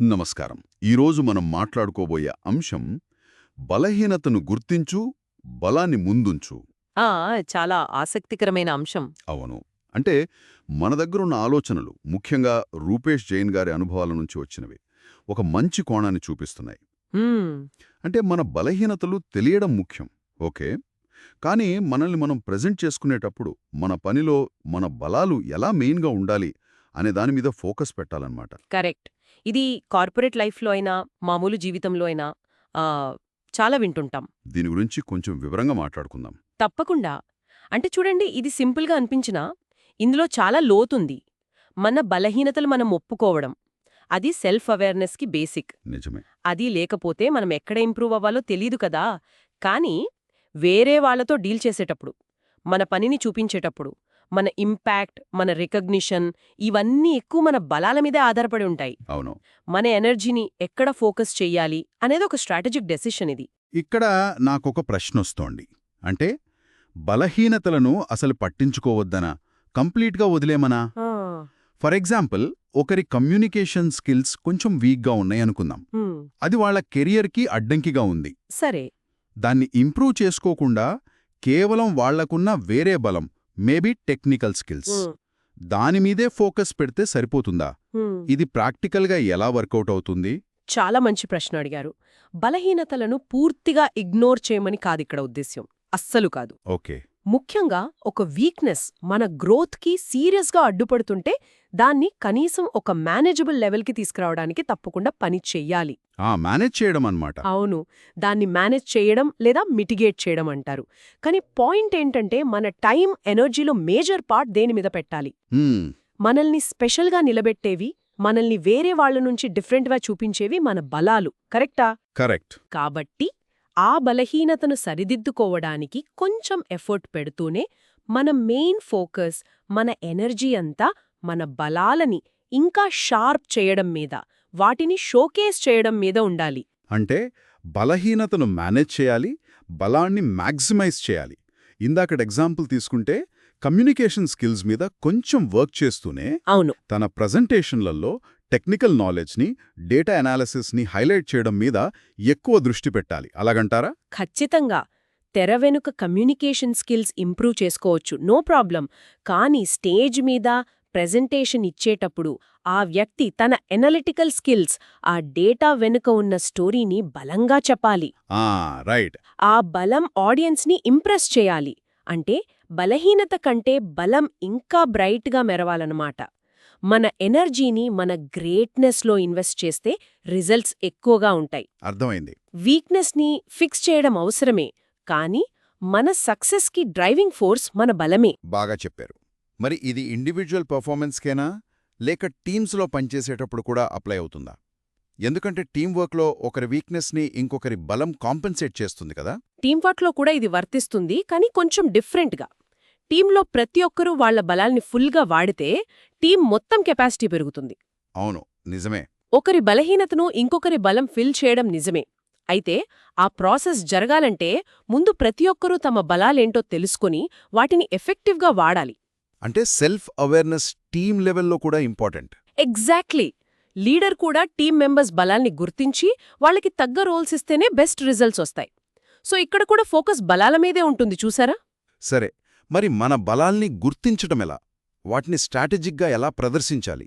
నమస్కారం. ఈరోజు మనం మాట్లాడుకోబోయే అంశం బలహీనతను గుర్తించు బలాన్ని ముందుంచు. ఆ చాలా ఆసక్తికరమైన అంశం. అవును. అంటే మన దగ్గరున్న ఆలోచనలు ముఖ్యంగా రూపేష్ జైన్ గారి అనుభవాల నుంచి వచ్చినవి ఒక మంచి కోణాన్ని చూపిస్తున్నాయి. అంటే మన బలహీనతలు తెలియడం ముఖ్యం ఓకే? కానీ మనల్ని మనం ప్రెజెంట్ చేసుకునేటప్పుడు మన పనిలో మన బలాలు ఎలా మెయిన్గా ఉండాలి అనే దాని మీద ఫోకస్ పెట్టాలన్నమాట. కరెక్ట్. ఇది కార్పొరేట్ లైఫ్లో అయినా మామూలు జీవితంలో అయినా చాలా వింటుంటాం. దీని గురించి కొంచెం వివరంగా మాట్లాడుకుందాం. తప్పకుండా. అంటే చూడండి ఇది సింపుల్గా అనిపించినా ఇందులో చాలా లోతుంది. మన బలహీనతలు మనం ఒప్పుకోవడం. అది సెల్ఫ్ అవేర్నెస్కి బేసిక్. నిజమే. అది లేకపోతే మనం ఎక్కడ ఇంప్రూవ్ అవ్వాలో తెలీదు కదా. కానీ వేరే వాళ్ళతో డీల్ చేసేటప్పుడు మన పనిని చూపించేటప్పుడు మన ఇంపాక్ట్ మన రికగ్నిషన్ ఇవన్నీ ఎక్కువ మన బలాల మీదే ఆధారపడి ఉంటాయి. అవును. మన ఎనర్జీని ఎక్కడ ఫోకస్ చెయ్యాలి అనేది ఒక స్ట్రాటజిక్ డెసిషన్ ఇది. ఇక్కడ నాకొక ప్రశ్నొస్తోంది. అంటే బలహీనతలను అసలు పట్టించుకోవద్దనా? కంప్లీట్గా వదిలేమనా? ఫర్ ఎగ్జాంపుల్ ఒకరి కమ్యూనికేషన్ స్కిల్స్ కొంచెం వీక్గా ఉన్నాయనుకుందాం హ్మ్, అది వాళ్ళ కెరియర్కి అడ్డంకిగా ఉంది. సరే. దాన్ని ఇంప్రూవ్ చేసుకోకుండా కేవలం వాళ్ళకున్న వేరే బలం మేబీ టెక్నికల్ స్కిల్స్. దానిమీదే ఫోకస్ పెడితే సరిపోతుందా. ఇది ప్రాక్టికల్గా ఎలా వర్కౌట్ అవుతుంది? చాలా మంచి ప్రశ్న అడిగారు. బలహీనతలను పూర్తిగా ఇగ్నోర్ చేయమని కాదిక్కడ ఉద్దేశ్యం. అస్సలు కాదు. ఓకే. ముఖ్యంగా ఒక వీక్నెస్ మన గ్రోత్కి సీరియస్గా అడ్డుపడుతుంటే దాన్ని కనీసం ఒక మేనేజబుల్ లెవెల్కి తీసుకురావడానికి తప్పకుండా పని చెయ్యాలి. మేనేజ్ చేయడం అన్నమాట. అవును. దాన్ని మేనేజ్ చేయడం లేదా మిటిగేట్ చేయడం అంటారు. కానీ పాయింట్ ఏంటంటే మన టైం ఎనర్జీలో మేజర్ పార్ట్ దేని మీద పెట్టాలి? మనల్ని స్పెషల్గా నిలబెట్టేవి మనల్ని వేరే వాళ్ళ నుంచి డిఫరెంట్గా చూపించేవి మన బలాలు. కరెక్టా? కరెక్ట్. కాబట్టి ఆ బలహీనతను సరిదిద్దుకోవడానికి కొంచెం ఎఫర్ట్ పెడుతూనే మన మెయిన్ ఫోకస్ మన ఎనర్జీ అంతా మన బలాలని ఇంకా షార్ప్ చేయడం మీద వాటిని షోకేస్ చేయడం మీద ఉండాలి. అంటే బలహీనతను మేనేజ్ చేయాలి బలాన్ని మ్యాక్సిమైజ్ చేయాలి. ఇందాకడ ఎగ్జాంపుల్ తీసుకుంటే కమ్యూనికేషన్ స్కిల్స్ మీద కొంచెం వర్క్ చేస్తూనే అవును. తన ప్రజెంటేషన్లలో టెక్నికల్ నాలెడ్జ్ని డేటా అనాలిసిస్ని హైలైట్ చేయడం మీద ఎక్కువ దృష్టి పెట్టాలి. అలాగంటారా? ఖచ్చితంగా. తెర వెనుక కమ్యూనికేషన్ స్కిల్స్ ఇంప్రూవ్ చేసుకోవచ్చు. No problem. కానీ స్టేజ్ మీద ప్రెజెంటేషన్ ఇచ్చేటప్పుడు ఆ వ్యక్తి తన ఎనలిటికల్ స్కిల్స్ ఆ డేటా వెనుక ఉన్న స్టోరీని బలంగా చెప్పాలి. ఆ రైట్. ఆ బలం ఆడియన్స్ని ఇంప్రెస్ చేయాలి. అంటే బలహీనత కంటే బలం ఇంకా బ్రైట్గా మెరవాలన్నమాట. మన ఎనర్జీని మన గ్రేట్నెస్లో ఇన్వెస్ట్ చేస్తే రిజల్ట్స్ ఎక్కువగా ఉంటాయి. అర్థమైంది. వీక్నెస్ని ఫిక్స్ చేయడం అవసరమే. కానీ మన సక్సెస్కి డ్రైవింగ్ ఫోర్స్ మన బలమే. బాగా చెప్పారు. మరి ఇది ఇండివిజువల్ పర్ఫార్మెన్స్కేనా లేక టీమ్స్లో పనిచేసేటప్పుడు కూడా అప్లై అవుతుందా? ఎందుకంటే టీం వర్క్లో ఒకరి వీక్నెస్ని ఇంకొకరి బలం కాంపెన్సేట్ చేస్తుంది కదా? టీం వర్క్లో కూడా ఇది వర్తిస్తుంది కానీ కొంచెం డిఫరెంట్గా టీంలో ప్రతి ఒక్కరూ వాళ్ళ బలాల్ని ఫుల్గా వాడితే టీం మొత్తం కెపాసిటీ పెరుగుతుంది. అవును నిజమే. ఒకరి బలహీనతను ఇంకొకరి బలం ఫిల్ చేయడం నిజమే. అయితే ఆ ప్రాసెస్ జరగాలంటే ముందు ప్రతి ఒక్కరూ తమ బలాలేంటో తెలుసుకొని వాటిని ఎఫెక్టివ్గా వాడాలి. అంటే సెల్ఫ్ అవేర్నెస్ టీం లెవెల్లో కూడా ఇంపార్టెంట్ ఎగ్జాక్ట్లీ లీడర్ కూడా టీం మెంబర్స్ బలాల్ని గుర్తించి వాళ్ళకి తగ్గ రోల్స్ ఇస్తేనే బెస్ట్ రిజల్ట్స్ వస్తాయి. సో ఇక్కడ కూడా ఫోకస్ బలాల మీదే ఉంటుంది చూసారా? సరే మరి మన బలాల్ని గుర్తించటం ఎలా? వాటిని స్ట్రాటజిక్గా ఎలా ప్రదర్శించాలి?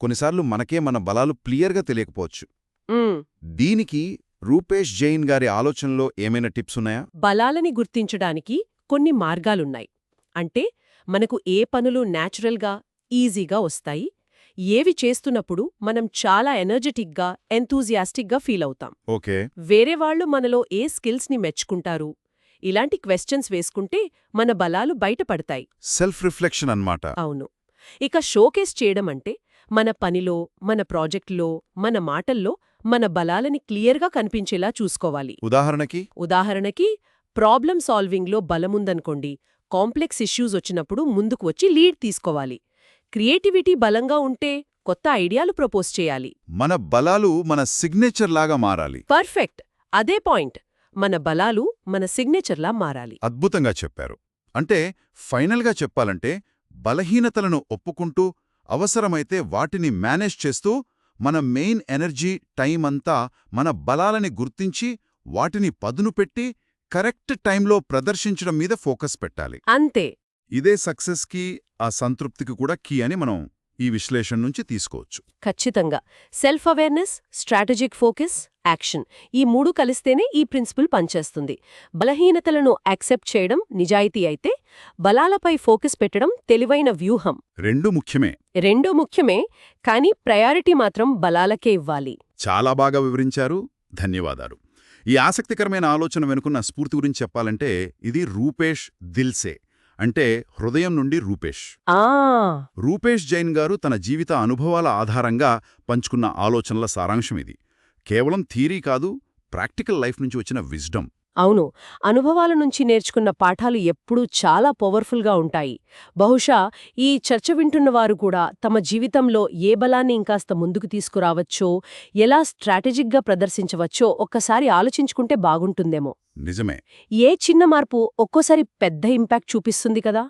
కొన్నిసార్లు మనకే మన బలాలు క్లియర్గా తెలియకపోవచ్చు. దీనికి రూపేష్ జైన్ గారి ఆలోచనలో ఏమైనా టిప్స్ ఉన్నాయా? బలాలని గుర్తించడానికి కొన్ని మార్గాలున్నాయి. అంటే మనకు ఏ పనులు న్యాచురల్గా ఈజీగా వస్తాయి? ఏవి చేస్తున్నప్పుడు మనం చాలా ఎనర్జెటిక్గా ఎంతూజియాస్టిక్గా ఫీల్ అవుతాం. ఓకే. వేరే వాళ్ళు మనలో ఏ స్కిల్స్ని మెచ్చుకుంటారు? ఇలాంటి క్వశ్చన్స్ వేసుకుంటే మన బలాలు బయటపడతాయి. సెల్ఫ్ రిఫ్లెక్షన్ అన్నమాట. అవును. ఇక షోకేస్ చేయడం అంటే మన పనిలో మన ప్రాజెక్టులో మన మాటల్లో మన బలాలని క్లియర్గా కనిపించేలా చూసుకోవాలి. ఉదాహరణకి? ఉదాహరణకి ప్రాబ్లం సాల్వింగ్లో బలముందనుకోండి. కాంప్లెక్స్ ఇష్యూస్ వచ్చినప్పుడు ముందుకు వచ్చి లీడ్ తీసుకోవాలి. క్రియేటివిటీ బలంగా ఉంటే కొత్త ఐడియాలు ప్రపోజ్ చేయాలి. మన బలాలు మన సిగ్నేచర్ లాగా మారాలి. పర్ఫెక్ట్! అదే పాయింట్! మన బలాలు మన సిగ్నేచర్లా మారాలి. అద్భుతంగా చెప్పారు. అంటే ఫైనల్గా చెప్పాలంటే బలహీనతలను ఒప్పుకుంటూ అవసరమైతే వాటిని మేనేజ్ చేస్తూ మన మెయిన్ ఎనర్జీ టైం అంతా మన బలాలని గుర్తించి వాటిని పదును పెట్టి కరెక్ట్ టైంలో ప్రదర్శించడం మీద ఫోకస్ పెట్టాలి. అంతే. ఇదే సక్సెస్కి ఆ సంతృప్తికి కూడా కీ అని మనం ఈ విశ్లేషణ నుంచి తీసుకోవచ్చు. ఖచ్చితంగా. Self awareness strategic focus action ఈ మూడు కలిస్తేనే ఈ ప్రిన్సిపల్ పనిచేస్తుంది. బలహీనతలను యాక్సెప్ట్ చేయడం నిజాయితీ అయితే బలాలపై ఫోకస్ పెట్టడం తెలివైన వ్యూహం. రెండు ముఖ్యమే. రెండూ ముఖ్యమే కానీ ప్రయారిటీ మాత్రం బలాలకే ఇవ్వాలి. చాలా బాగా వివరించారు. ధన్యవాదాలు. ఈ ఆసక్తికరమైన ఆలోచన వెనుకున్న స్ఫూర్తి గురించి చెప్పాలంటే ఇది రూపేష్ దిల్సే అంటే హృదయం నుండి రూపేష్. రూపేష్ జైన్ గారు తన జీవిత అనుభవాల ఆధారంగా పంచుకున్న ఆలోచనల సారాంశం ఇది. కేవలం థీరీ కాదు ప్రాక్టికల్ లైఫ్ నుంచి వచ్చిన విజ్డమ్. అవును అనుభవాల నుంచి నేర్చుకున్న పాఠాలు ఎప్పుడూ చాలా పవర్ఫుల్గా ఉంటాయి. బహుశా ఈ చర్చ వింటున్న వారు కూడా తమ జీవితంలో ఏ బలాన్ని ఇంకాస్త ముందుకు తీసుకురావచ్చో ఎలా స్ట్రాటజిక్గా ప్రదర్శించవచ్చో ఒక్కసారి ఆలోచించుకుంటే బాగుంటుందేమో. నిజమే. ఏ చిన్న మార్పు ఒక్కోసారి పెద్ద ఇంపాక్ట్ చూపిస్తుంది కదా?